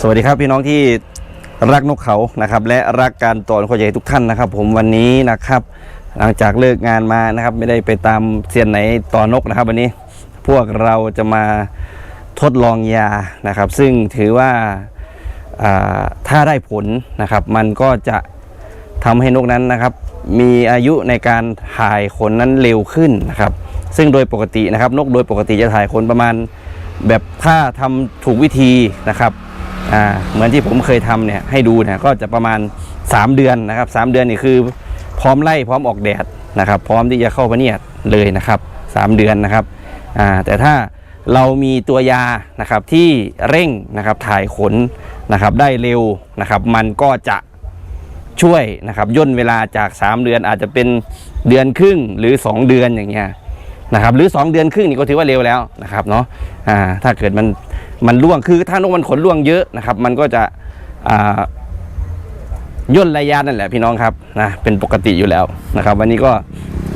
สวัสดีครับพี่น้องที่รักนกเขานะครับ และรักการต่อนขอใหญ่ทุกท่านนะครับ ผมวันนี้นะครับ หลังจากเลิกงานมานะครับ ไม่ได้ไปตามเซียนไหนต่อนกนะครับ วันนี้พวกเราจะมาทดลองยานะครับ ซึ่งถือว่าอ่าถ้าได้ผลนะครับ มันก็จะทำให้นกนั้นนะครับ มีอายุในการถ่ายขนนั้นเร็วขึ้นนะครับ ซึ่งโดยปกตินะครับ นกโดยปกติจะถ่ายขนประมาณแบบถ้าทำถูกวิธีนะครับ อ่าเหมือนที่ผมเคยทำเนี่ยให้ดูเนี่ยก็จะประมาณ 3 เดือนนะครับ3เดือนนี่คือพร้อมไล่พร้อมออกแดดนะครับ พร้อมที่จะเข้าพะเนียดเลยนะครับ 3 เดือนนะครับอ่าแต่ถ้าเรามีตัวยานะครับที่เร่งนะครับถ่ายขนนะครับได้เร็วนะครับ มันก็จะช่วยนะครับย่นเวลาจาก 3 เดือนอาจจะเป็นเดือนครึ่งหรือ 2 เดือนอย่างเงี้ย นะครับหรือ 2 เดือนครึ่งนี่ก็ถือว่าเร็วแล้วนะครับเนาะอ่าถ้าเกิดมันมันร่วงคือถ้านกมันขนร่วงเยอะนะครับมันก็จะอ่าย่นระยะนั่นแหละพี่น้องครับนะเป็นปกติอยู่แล้วนะครับ วันนี้ก็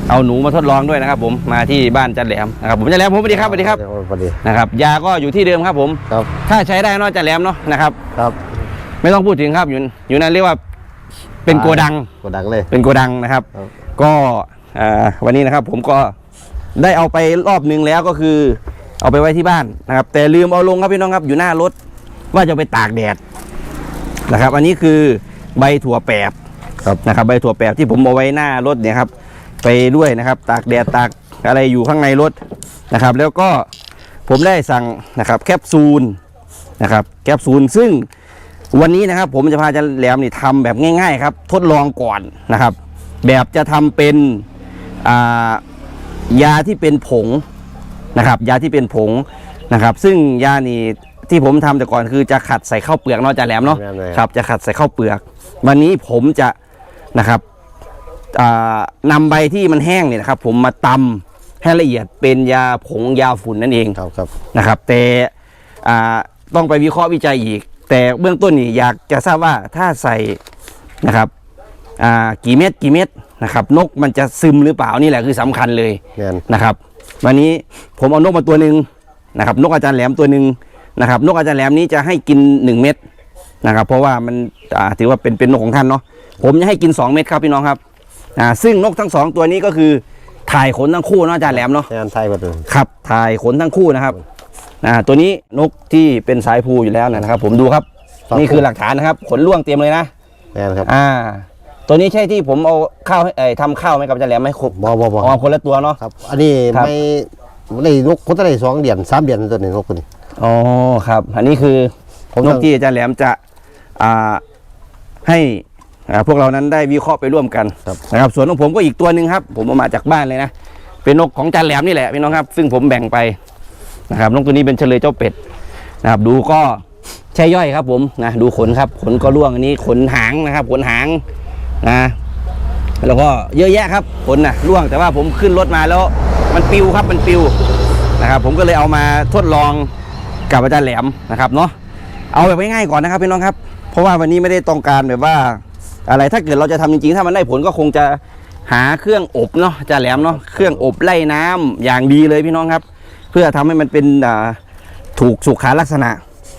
เอาหนูมาทดลองด้วยนะครับ ผมมาที่บ้านจันแหลมนะครับผมจันแหลมผมสวัสดีครับสวัสดีครับสวัสดีนะครับยาก็อยู่ที่เดิมครับผมครับถ้าใช้ได้เนอกจันแหลมเนาะนะครับครับไม่ต้องพูดถึงครับอยู่อยู่นั้นเรียกว่าเป็นโกดังกดดังเลยเป็นโกดังนะครับครับก็อ่าวันนี้นะครับผมก็ ได้เอาไปรอบนึงแล้วก็คือ เอาไปไว้ที่บ้านนะครับ แต่ลืมเอาลงครับพี่น้องครับอยู่หน้ารถว่าจะไปตากแดดนะครับ อันนี้คือใบถั่วแปบครับนะครับ ใบถั่วแปบที่ผมเอาไว้หน้ารถเนี่ยครับ ไปด้วยนะครับ ตากแดดตากอะไรอยู่ข้างในรถนะครับ แล้วก็ผมได้สั่งนะครับ แคปซูลนะครับ แคปซูลซึ่งวันนี้นะครับ ผมจะพาอาจารย์แหลมนี่ทำแบบง่าย ๆ ครับ ทดลองก่อนนะครับ แบบจะทำเป็นอ่า ยาที่เป็นผงนะครับ ยาที่เป็นผงนะครับ ซึ่งยานี่ที่ผมทำแต่ก่อนคือจะขัดใส่ข้าวเปลือกเนาะอาจารย์แหลมเนาะแม่นเลยครับ จะขัดใส่ข้าวเปลือก วันนี้ผมจะนะครับอ่านำใบที่มันแห้งเนี่ยนะครับ ผมมาตำให้ละเอียดเป็นยาผงยาฝุ่นนั่นเองครับครับนะครับ แต่อ่าต้องไปวิเคราะห์วิจัยอีก แต่เบื้องต้นนี่อยากจะทราบว่าถ้าใส่นะครับอ่ากี่เม็ดกี่เม็ด นะครับ นกมันจะซึมหรือเปล่านี่แหละคือสำคัญเลยแม่น นะครับ วันนี้ผมเอานกมาตัวหนึ่งนะครับ นกอาจารย์แหลมตัวหนึ่งนะครับ นกอาจารย์แหลมนี้จะให้กิน1เม็ดนะครับ เพราะว่ามันอ่าถือว่าเป็นเป็นนกของท่านเนาะผมจะให้กิน2เม็ดครับพี่น้องครับอ่าซึ่งนกทั้งสองตัวนี้ก็คือถ่ายขนทั้งคู่เนาะอาจารย์แหลมเนาะ แม่นไทยหมดเลยครับถ่ายขนทั้งคู่นะครับอ่าตัวนี้นกที่เป็นสายภูอยู่แล้วนะครับ ผมดูครับ นี่คือหลักฐานนะครับ ขนล่วงเต็มเลยนะ แม่นครับ อ่า ตัวนี้ใช่ที่ผมเอาข้าวให้เอ่ยทำข้าวไหมกับอาจารย์แหลมไหมครบบ่บ่บ่อ๋อคนละตัวเนาะ ครับ อันนี้ครับ ไม่ไม่ได้นกคนได้สองเดือนสามเดือนตัวนี้นกคนนี้ อ๋อครับ อันนี้คือผมนต้กองที่อาจารย์แหลมจะอ่าให้อ่าพวกเรานั้นได้วิเคราะห์ไปร่วมกันครับ นะครับ ส่วนของผมก็อีกตัวหนึ่งครับ ผมเอามาจากบ้านเลยนะ เป็นนกของอาจารย์แหลมนี่แหละพี่น้องครับ ซึ่งผมแบ่งไปนะครับนกตัวนี้เป็นเฉลยเจ้าเป็ดนะครับ ดูก็ใช่ย่อยครับ ผมนะดูขนครับ ขนก็ร่วงอันนี้ขนหางนะครับ ขนหาง นะ แล้วก็เยอะแยะครับขนนะร่วงแต่ว่าผมขึ้นรถมาแล้วมันปิวครับมันปิวนะครับ ผมก็เลยเอามาทดลองกับอาจารย์แหลมนะครับเนาะเอาแบบง่ายๆก่อนนะครับพี่น้องครับ เพราะว่าวันนี้ไม่ได้ต้องการแบบว่าอะไรถ้าเกิดเราจะทำจริงๆ ถ้ามันได้ผลก็คงจะหาเครื่องอบเนาะจารย์แหลมเนาะเครื่องอบไล่น้ำอย่างดีเลยพี่น้องครับ เพื่อทำให้มันเป็นถูกสุขาลักษณะ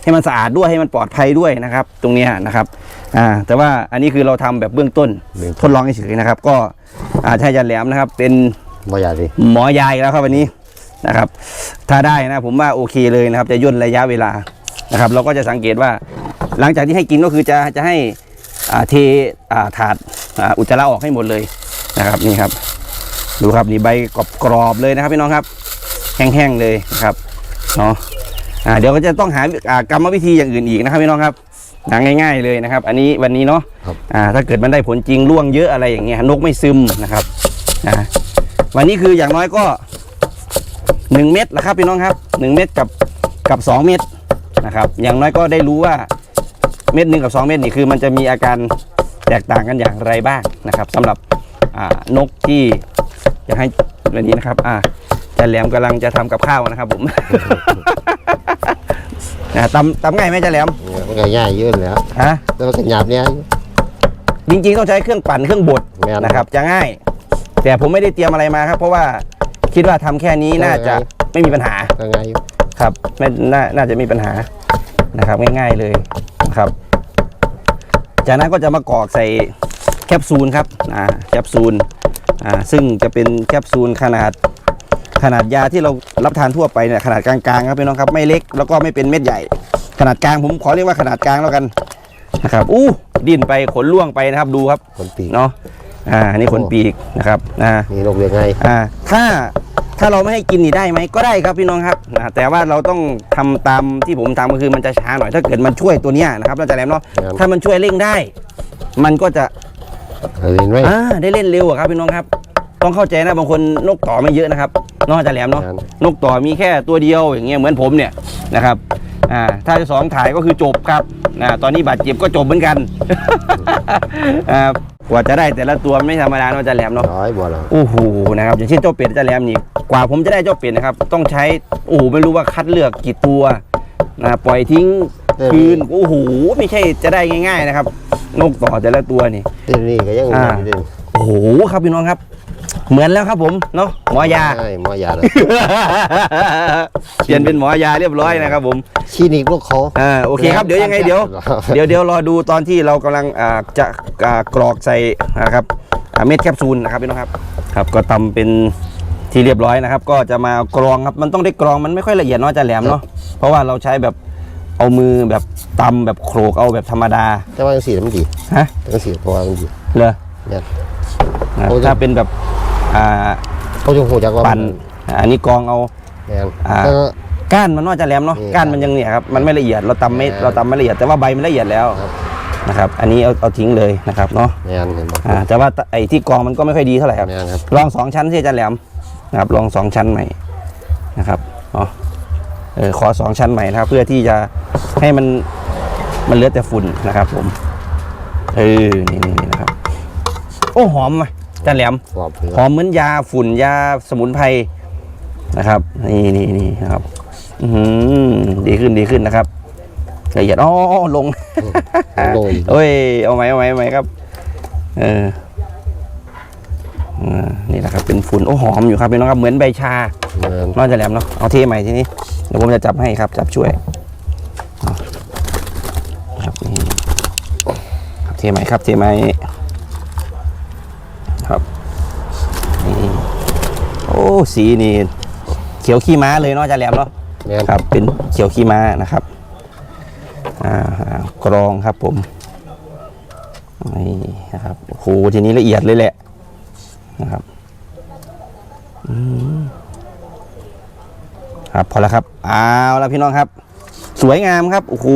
ให้มันสะอาดด้วยให้มันปลอดภัยด้วยนะครับ ตรงเนี้ยนะครับอ่าแต่ว่าอันนี้คือเราทำแบบเบื้องต้นทดลองเฉยๆนะครับ ก็อาใช่อาจารย์แหลมนะครับ เป็นบ่อยากดิหมอยายแล้วครับวันนี้นะครับ ถ้าได้นะผมว่าโอเคเลยนะครับ จะย่นระยะเวลานะครับ เราก็จะสังเกตว่า หลังจากที่ให้กินก็คือจะจะให้อ่าเทอ่าถาดอ่าอุจจาระออกให้หมดเลยนะครับนี่ครับ ดูครับนี่ใบกรอบๆเลยนะครับพี่น้องครับ แห้งๆเลยนะครับเนาะ อ่าเดี๋ยวก็จะต้องหาอ่ากรรมวิธีอย่างอื่นอีกนะครับพี่น้องครับหนังง่าย ๆเลยนะครับ อันนี้วันนี้เนาะครับอ่าถ้าเกิดมันได้ผลจริงร่วงเยอะอะไรอย่างเงี้ยนกไม่ซึมนะครับนะวันนี้คืออย่างน้อยก็หนึ่งเม็ดนะครับพี่น้องครับหนึ่งเม็ดกับกับสองเม็ดนะครับ อย่างน้อยก็ได้รู้ว่าเม็ดหนึ่งกับสองเม็ดนี่คือ มันจะมีอาการแตกต่างกันอย่างไรบ้างนะครับสำหรับอ่านกที่อยากให้วันนี้นะครับอ่าอาจารย์แหลมกำลังจะทำกับข้าวนะครับผม นะตำตำง่ายไหมอาจารย์แหลมมันก็ง่ายเยอะแล้วฮะแต่มันก็หยาบเนี่ย จริงๆต้องใช้เครื่องปั่นเครื่องบดแม่น นะครับ จะง่าย แต่ผมไม่ได้เตรียมอะไรมาครับ เพราะว่าคิดว่าทำแค่นี้น่าจะไม่มีปัญหา ก็ง่ายอยู่ครับไม่น่าน่าจะมีปัญหานะครับง่าย ๆเลยครับ จากนั้นก็จะมากรอกใส่แคปซูลครับอ่าแคปซูลอ่าซึ่งจะเป็นแคปซูลขนาด ขนาดยาที่เรารับทานทั่วไปเนี่ยขนาดกลางๆครับพี่น้องครับไม่เล็กแล้วก็ไม่เป็นเม็ดใหญ่ ขนาดกลางผมขอเรียกว่าขนาดกลางแล้วกันนะครับอู้ดิ้นไปขนล่วงไปนะครับดูครับคนปีกเนาะอ่าอันนี่ขนปีกนะครับอ่านี่นกเรียกไงอ่าถ้าถ้าเราไม่ให้กินนี่ได้ไหมก็ได้ครับพี่น้องครับอ่าแต่ว่าเราต้องทำตามที่ผมทำก็คือมันจะช้าหน่อยถ้าเกิดมันช่วยตัวเนี้ยนะครับเราจะแหลมเนาะถ้ามันช่วยเร่งได้ มันก็จะเห็นไหมอ่าได้เล่นเร็วอะครับพี่น้องครับ ต้องเข้าใจนะบางคนนกต่อไม่เยอะนะครับเนอกจากแหลมเนาะครับนกต่อมีแค่ตัวเดียวอย่างเงี้ยเหมือนผมเนี่ยนะครับอ่าถ้าจะสองถ่ายก็คือจบครับอ่าตอนนี้บาดเจ็บก็จบเหมือนกันอ่ากว่าจะได้แต่ละตัวไม่ธรรมดาเนอกจากแหลมเนาะร้อยบ่หรอโอ้โหนะครับอย่างเช่นเจ้าเป็ดเจ้าแหลมนี่กว่าผมจะได้เจ้าเป็ดนะครับ ต้องใช้โอ้โหไม่รู้ว่าคัดเลือกกี่ตัวนะปล่อยทิ้งคืนโอ้โหไม่ใช่จะได้ง่าย ๆ นะครับนกต่อแต่ละตัวนี่เดี๋ยวนี่ก็ยังอ่าเด่นโอ้โหครับพี่น้องครับ เหมือนแล้วครับผมเนาะหมอยา ใช่หมอยาเลยเปลี่ยนเป็นหมอยาเรียบร้อยนะครับผมคลินิกนกเขาอ่าโอเคครับเดี๋ยวยังไงเดี๋ยวเดี๋ยวเดี๋ยวรอดูตอนที่เรากำลังอ่าจะอ่ากรอกใส่นะครับอ่าเม็ดแคปซูลนะครับพี่น้องครับ ครับก็ตำเป็นที่เรียบร้อยนะครับ ก็จะมากรองครับมันต้องได้กรองมันไม่ค่อยละเอียดเนาะอาจะแหลมเนาะเพราะว่าเราใช้แบบเอามือแบบตำแบบโขลกเอาแบบธรรมดาแต่ว่าจังสีมันดีฮะจังสีเพราะว่ามันดีเลยเนี่ยอ่าโอ้ยถ้าเป็นแบบ อ่าเขาจะหูจักว่าปั่นอ่าอันนี้กรองเอา แม่นอ่า แล้วก็ ก้านมันน่าจะแหลมเนาะนี่ก้านมันยังเนี่ยครับมันไม่ละเอียดเราตำไม่ครับเราตำไม่ละเอียดแต่ว่าใบมันละเอียดแล้วครับ นะครับ อันนี้เอาเอาทิ้งเลยนะครับเนาะแม่นเห็นบ่อ่าแต่ว่าไอ้ที่กรองมันก็ไม่ค่อยดีเท่าไหร่ครับ แม่นครับ ลองสองชั้นที่อาจารย์แหลมนะครับลองสองชั้นใหม่นะครับอ๋อเออขอสองชั้นใหม่นะครับ เพื่อที่จะให้มันมันเหลือแต่ฝุ่นนะครับ ผมเออนี่นี่นี่นะครับ โอ้หอมไหมอา จารย์แหลมกรอบเลยหอมเหมือนยาฝุ่นยาสมุนไพรนะครับ นี่นี่นี่นะครับอือหือดีขึ้นดีขึ้นนะครับละเอียดอ๋อลงโรยเอ้ยเอาไหมเอาไหมเอาไหมครับ เอออ่านี่แหละครับเป็นฝุ่นโอ้หอมอยู่ครับพี่น้องครับเหมือนใบชาแม่นนอกจากแหลมเนาะเอาเทใหม่ทีนี้เดี๋ยวผมจะจับให้ครับ จับช่วยเอาครับนี่ครับเทใหม่ครับเทใหม่ อ้สีนี่เขียวขี้ม้าเลยเนอกจากแหลมเนาะแม่นครับ เป็นเขียวขี้ม้านะครับอ่ากรองครับผมนี่นะครับโอ้โหทีนี้ละเอียดเลยแหละนะครับอืมครับพอแล้วครับเอาแล้วพี่น้องครับ สวยงามครับโอ้โห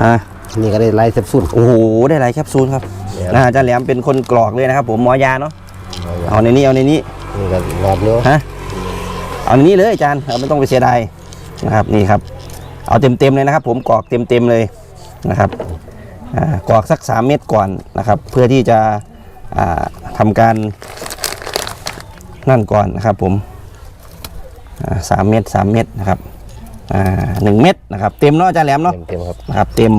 อ่านี่ก็ได้ไล่เซฟซุนโอ้โหได้หลายแคปซูลครับเนี่ยนะอาจารย์แหลมเป็นคนกรอกเลยนะครับ ผมหมอยาเนาะ เอาในนี้เอาในนี้นี่ก็รอบเดียวฮะเอาอันนี้เลยอาจารย์เราไม่ต้องไปเสียดายนะครับนี่ครับ เอาเต็มๆเลยนะครับ ผมกรอกเต็มๆเลยนะครับอ่ากรอกสัก 3 เม็ดก่อนนะครับ เพื่อที่จะอ่าทำการนั่นก่อนนะครับ ผมอ่าสามเม็ดสามเม็ดนะครับอ่าหนึ่งเม็ดนะครับ เต็มเนาะอาจารย์แหลมเนาะเต็มๆครับนะครับเต็ม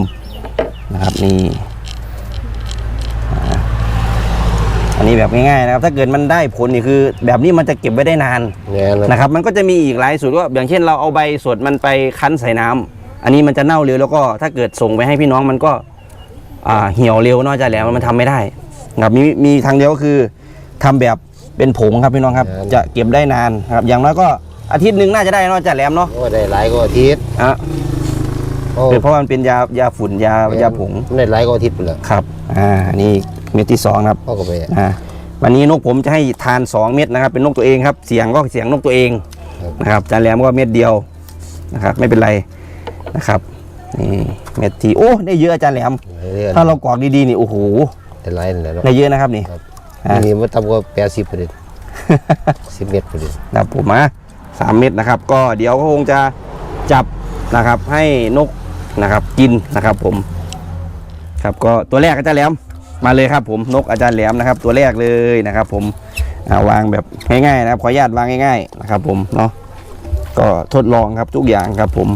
นะครับนี่อ่า อันนี้แบบง่ายๆนะครับถ้าเกิดมันได้ผลนี่คือ แบบนี้มันจะเก็บไว้ได้นานแม่นครับนะครับ มันก็จะมีอีกหลายสูตรว่าอย่างเช่นเราเอาใบสดมันไปคั้นใส่น้ำอันนี้มันจะเน่าเร็วแล้วก็ถ้าเกิดส่งไปให้พี่น้องมันก็อ่าเหี่ยวเร็วเนอกจากแล้วมันทำไม่ได้นะครับมีมีทางเดียวก็คือทำแบบเป็นผงครับพี่น้องครับ จะเก็บได้นานครับอย่างน้อยก็อาทิตย์หนึ่งน่าจะได้เนอกจากแหลมเนาะโอ้ได้หลายกว่าอาทิตย์อะโอ้เป็นเพราะว่ามันเป็นยายาฝุ่นยายาผงได้หลายกว่าอาทิตย์ไปเลยครับอ่านี่ เม็ดที่สองครับเขาก็ไปอ่าวันนี้นกผมจะให้ทาน 2 เม็ดนะครับ เป็นนกตัวเองครับ เสียงก็เสียงนกตัวเองนะครับจานแหลมก็เม็ดเดียวนะครับ ไม่เป็นไรนะครับนี่เม็ดที่โอ้ได้เยอะอาจารย์แหลมเรื่อยถ้าเรากรอกดีๆนี่โอ้โหๆได้หลายนั่นแหละเนาะได้เยอะนะครับนี่ครับอ่านี่มันต่ำกว่าแปดสิบเปอร์เซ็นต์สิบเมตรเปอร์เซ็นต์นะครับผมมาสามเม็ดนะครับ ก็เดี๋ยวก็คงจะจับนะครับให้นกนะครับกินนะครับผม ครับก็ตัวแรกอาจารย์แหลม มาเลยครับผมนกอาจารย์แหลมนะครับ ตัวแรกเลยนะครับ ผมาวางแบบง่ายๆนะครับขออนุญาตวางง่ายๆนะครับ ผมเนาะก็ทดลองครับทุกอย่างครับ ผม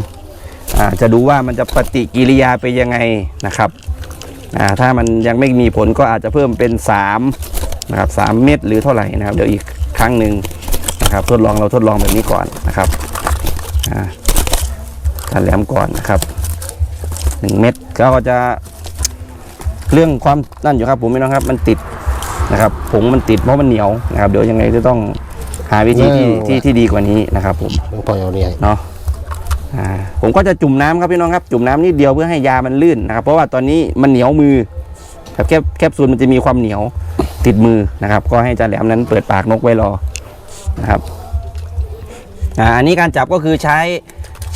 จะดูว่ามันจะปฏิกิริยาเป็นยังไงนะครับถ้ามันยังไม่มีผลก็อาจจะเพิ่มเป็น3นะครับสามเม็ดหรือเท่าไหร่นะครับ เดี๋ยวอีกครั้งหนึ่งนะครับ ทดลองเราทดลองแบบนี้ก่อนนะครับอาจารย์แหลมก่อนนะครับหนึ่งเม็ดก็จะ เรื่องความนั่นอยู่ครับผมพี่น้องครับ มันติดนะครับผงมันติดเพราะมันเหนียวนะครับเดี๋ยวยังไงก็ต้องหาวิธีที่ที่ที่ดีกว่านี้นะครับ ผมมันปล่อยเอาเนี่ยเนาะอ่าผมก็จะจุ่มน้ำครับพี่น้องครับ จุ่มน้ำนิดเดียวเพื่อให้ยามันลื่นนะครับ เพราะว่าตอนนี้มันเหนียวมือครับแคปแคปซูลมันจะมีความเหนียวติดมือนะครับ ก็ให้อาจารย์แหลมนั้นเปิดปากนกไว้รอนะครับอ่าอันนี้การจับก็คือใช้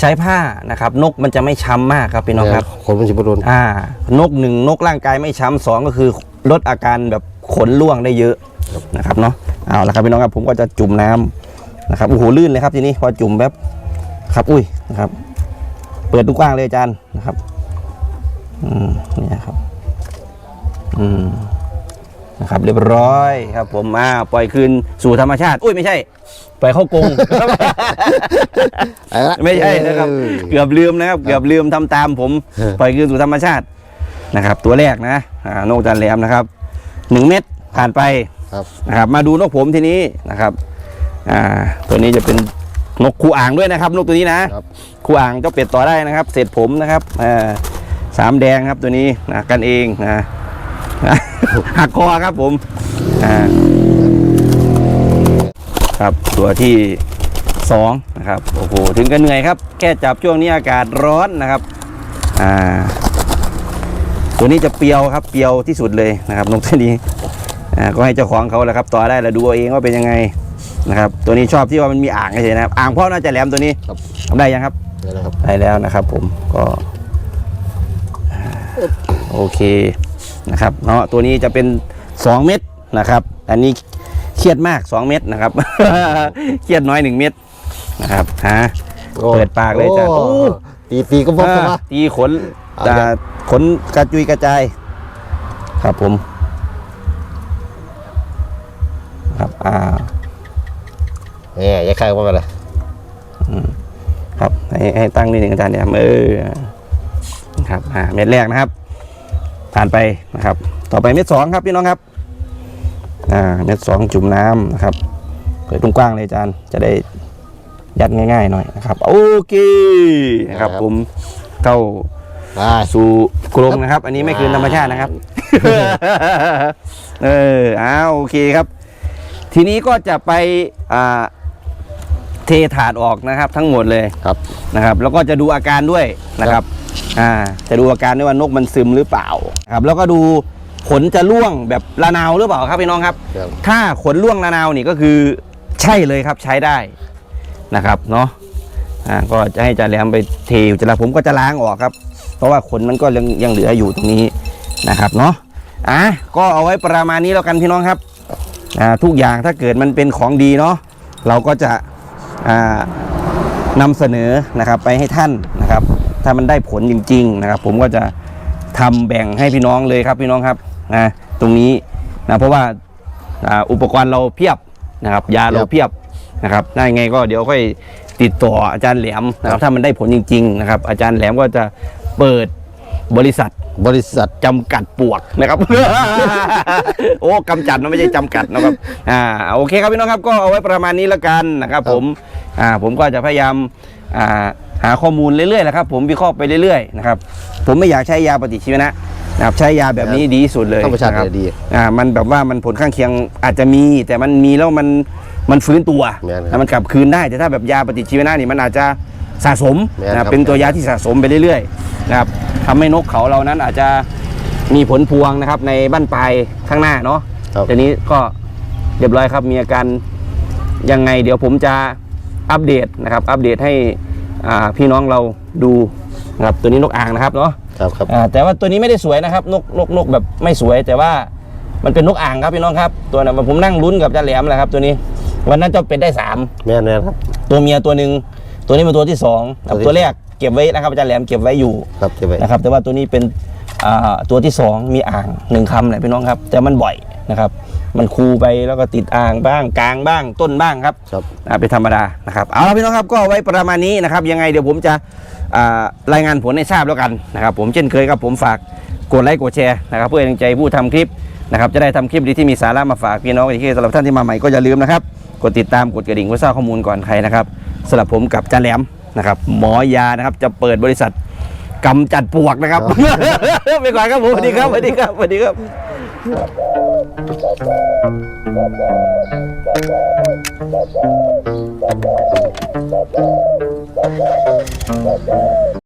ใช้ผ้านะครับนกมันจะไม่ช้ำมากครับพี่น้องครับขนมันจะบรุนอ่านกหนึ่งนกร่างกายไม่ช้ำสองก็คือลดอาการแบบขนร่วงได้เยอะนะครับเนาะเอาละครับพี่น้องครับผมก็จะจุ่มน้ำนะครับโอ้โหลื่นเลยครับทีนี้พอจุ่มแบบครับ อุ้ยนะครับ เปิดดูกว้างเลยอาจารย์นะครับ อืมเนี่ยครับ อืม นะครับเรียบร้อยครับ ผมอ่าปล่อยคืนสู่ธรรมชาติ อุ้ยไม่ใช่ ปล่อยเข้ากรง เอาละไม่ใช่นะครับ เออ เกือบลืมนะครับ เกือบลืมทำตามผมเออ ปล่อยคืนสู่ธรรมชาตินะครับ ตัวแรกนะอ่านกจันแหลมนะครับหนึ่งเม็ดผ่านไปครับนะครับ มาดูนกผมทีนี้นะครับอ่าตัวนี้จะเป็นนกคูอ่างด้วยนะครับนกตัวนี้นะ ครับ คูอ่างเจ้าเป็ดต่อได้นะครับเศษผมนะครับอ่าสามแดงครับตัวนี้นะกันเองนะ หักคอครับผมอ่าครับตัวที่สองนะครับโอ้โหถึงกันเหนื่อยครับ แค่จับช่วงนี้อากาศร้อนนะครับอ่าตัวนี้จะเปรียวครับเปรียวที่สุดเลยนะครับนกตัวนี้อ่าก็ให้เจ้าของเขาแหละครับต่อได้แล้วดูเอาเองว่าเป็นยังไงนะครับตัวนี้ชอบที่ว่ามันมีอ่างเฉยๆนะครับอ่างพ่อน่าจะแหลมตัวนี้ครับทำได้ยังครับเดี๋ยวนะครับได้แล้วนะครับ ผมก็อ่าโอเค นะครับเนาะตัวนี้จะเป็น 2 เม็ดนะครับ อันนี้เครียดมาก 2 เม็ดนะครับเครียดน้อย 1 เม็ดนะครับฮะโอ้เปิดปากเลยจ้ะโอ้โอ้ตีตีก็บอกกันอ่าว่าตีขนเอาอ่าจ้ะขนกระจุยกระจาย ครับผม ครับอ่าเนี่ยอย่าใครว่ากันเลยครับให้ให้ตั้งนิดหนึ่งอาจารย์เนี่ยเออครับอ่าเม็ดแรกนะครับ ผ่านไปนะครับ ต่อไปเม็ดสองครับพี่น้องครับอ่าเม็ดสองจุ่มน้ำนะครับเปิดกว้างๆเลยอาจารย์จะได้ยัดง่ายๆหน่อยนะครับ โอเคนะครับผมเข้าอ่าสู่กรงนะครับ อันนี้ไม่คืนธรรมชาตินะครับ เอออ้าวโอเคครับ ทีนี้ก็จะไปอ่า เทถาดออกนะครับทั้งหมดเลยครับนะครับ แล้วก็จะดูอาการด้วยนะครับอ่าจะดูอาการด้วยว่านกมันซึมหรือเปล่าครับ แล้วก็ดูขนจะร่วงแบบระนาวหรือเปล่าครับพี่น้องครับครับถ้าขนร่วงระนาวนี่ก็คือใช่เลยครับใช้ได้นะครับเนาะอ่าก็จะให้อาจารย์แหลมไปเทอยู่จะละผมก็จะล้างออกครับ เพราะว่าขนมันก็ยังยังเหลืออยู่ตรงนี้นะครับเนาะอะก็เอาไว้ประมาณนี้แล้วกันพี่น้องครับอ่าทุกอย่างถ้าเกิดมันเป็นของดีเนาะเราก็จะอ่า นำเสนอนะครับไปให้ท่านนะครับ ถ้ามันได้ผลจริงๆนะครับ ผมก็จะทำแบ่งให้พี่น้องเลยครับพี่น้องครับนะตรงนี้นะเพราะว่าอ่าอุปกรณ์เราเพียบนะครับ ยาเราเพียบนะครับได้ไงก็เดี๋ยวค่อยติดต่ออาจารย์แหลมนะครับถ้ามันได้ผลจริง ๆ นะครับ อาจารย์แหลมก็จะเปิด บริษัทบริษัทจำกัดปวกนะครับ โอ้กำจัดนะไม่ใช่จำกัดนะครับอ่าโอเคครับพี่น้องครับก็เอาไว้ประมาณนี้แล้วกันนะครับ ผมอ่าผมก็จะพยายามอ่าหาข้อมูลเรื่อยๆแหละครับ ผมวิเคราะห์ไปเรื่อยๆนะครับผมไม่อยากใช้ยาปฏิชีวนะนะครับใช้ยาแบบนี้ดีที่สุดเลยธรรมชาตินะคบเลยดี อ่ามันแบบว่ามันผลข้างเคียงอาจจะมี แต่มันมีแล้วมันมันฟื้นตัวแม่นครับแล้วมันกลับคืนได้แต่ถ้าแบบยาปฏิชีวนะนี่มันอาจจะสะสมแม่นนะครับเป็นตัวยาที่สะสมไปเรื่อยๆนะครับ ทำให้นกเขาเรานั้นอาจจะมีผลพวงนะครับ ในบั้นปลายข้างหน้าเนาะครับทีนี้ก็เรียบร้อยครับมีอาการยังไง เดี๋ยวผมจะอัปเดตนะครับ อัปเดตให้อ่าพี่น้องเราดูนะครับตัวนี้นกอ่างนะครับเนาะครับครับอ่าแต่ว่าตัวนี้ไม่ได้สวยนะครับ นกนกนกแบบไม่สวย แต่ว่ามันเป็นนกอ่างครับพี่น้องครับ ตัวนั้นผมนั่งลุ้นกับอาจารย์แหลมแหละครับ ตัวนี้วันนั้นเจ้าเป็ดได้สามแม่นแม่นครับ ตัวเมียตัวหนึ่งตัวนี้เป็นตัวที่สองครับตัวที่ตัวแรก เก็บไว้นะครับอาจารย์แหลมเก็บไว้อยู่ครับจะไปนะครับแต่ว่าตัวนี้เป็นอ่าตัวที่สองมีอ่างหนึ่งคำแหละพี่น้องครับ แต่มันบ่อยนะครับมันคูไปแล้วก็ติดอ่างบ้างกลางบ้างต้นบ้างครับครับอ่าเป็นธรรมดานะครับเอาละพี่น้องครับก็ไว้ประมาณนี้นะครับยังไงเดี๋ยวผมจะอ่ารายงานผลให้ทราบแล้วกันนะครับผมเช่นเคยครับผมฝากกดไลค์กดแชร์นะครับเพื่อเป็นกำลังใจผู้ทำคลิปนะครับจะได้ทำคลิปดีที่มีสาระมาฝากพี่น้องอีกทีสำหรับท่านที่มาใหม่ก็อย่าลืมนะครับกดติดตามกดกระดิ่งเพื่อทราบข้อมูลก่อนใครนะครับสำหรับผมกับจานแหลม นะครับหมอยานะครับจะเปิดบริษัทกำจัดปวกนะครับไปก่อนครับผมสวัสดีครับสวัสดีครับสวัสดีครับเ